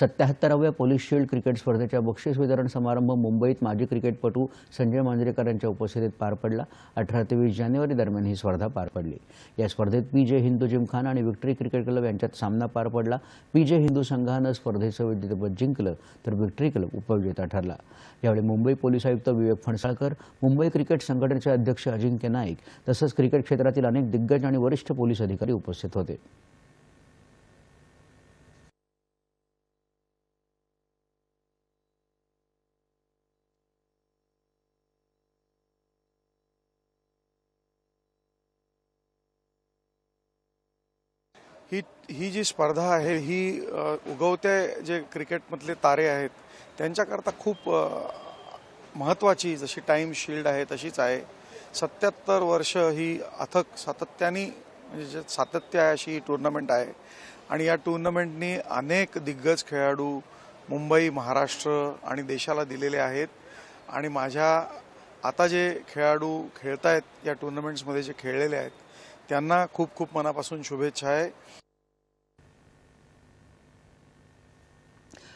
सत्याहत्तराव्या police shield cricket स्पर्धेच्या बक्षीस वितरण समारंभ मुंबईत माजी क्रिकेटपटू संजय मांजरेकर यांच्या उपस्थितीत पार पडला. अठरा ते वीस जानेवारी दरम्यान ही स्पर्धा पार पडली. या स्पर्धेत पी जे हिंदू जिमखान आणि विक्टरी क्रिकेट क्लब यांच्यात सामना पार पडला. पी जे हिंदू संघानं स्पर्धेचं विजेतेपद जिंकलं तर विक्टरी क्लब उपविजेता ठरला. यावेळी मुंबई पोलीस आयुक्त विवेक फणसाळकर मुंबई क्रिकेट संघटनेचे अध्यक्ष अजिंक्य नाईक तसंच क्रिकेट क्षेत्रातील अनेक दिग्गज आणि वरिष्ठ पोलीस अधिकारी उपस्थित होते. ही ही जी स्पर्धा आहे ही उगवते जे क्रिकेटमधले तारे आहेत त्यांच्याकरता खूप महत्त्वाची जशी टाईम शिल्ड आहे तशीच आहे. सत्याहत्तर वर्ष ही अथक सातत्याने म्हणजे जे सातत्य आहे अशी ही टुर्नामेंट आहे. आणि या टुर्नामेंटनी अनेक दिग्गज खेळाडू मुंबई महाराष्ट्र आणि देशाला दिलेले आहेत. आणि माझ्या आता जे खेळाडू खेळत आहेत या टुर्नामेंट्समध्ये जे खेळलेले आहेत त्यांना खूप खूप मनापासून शुभेच्छा आहे.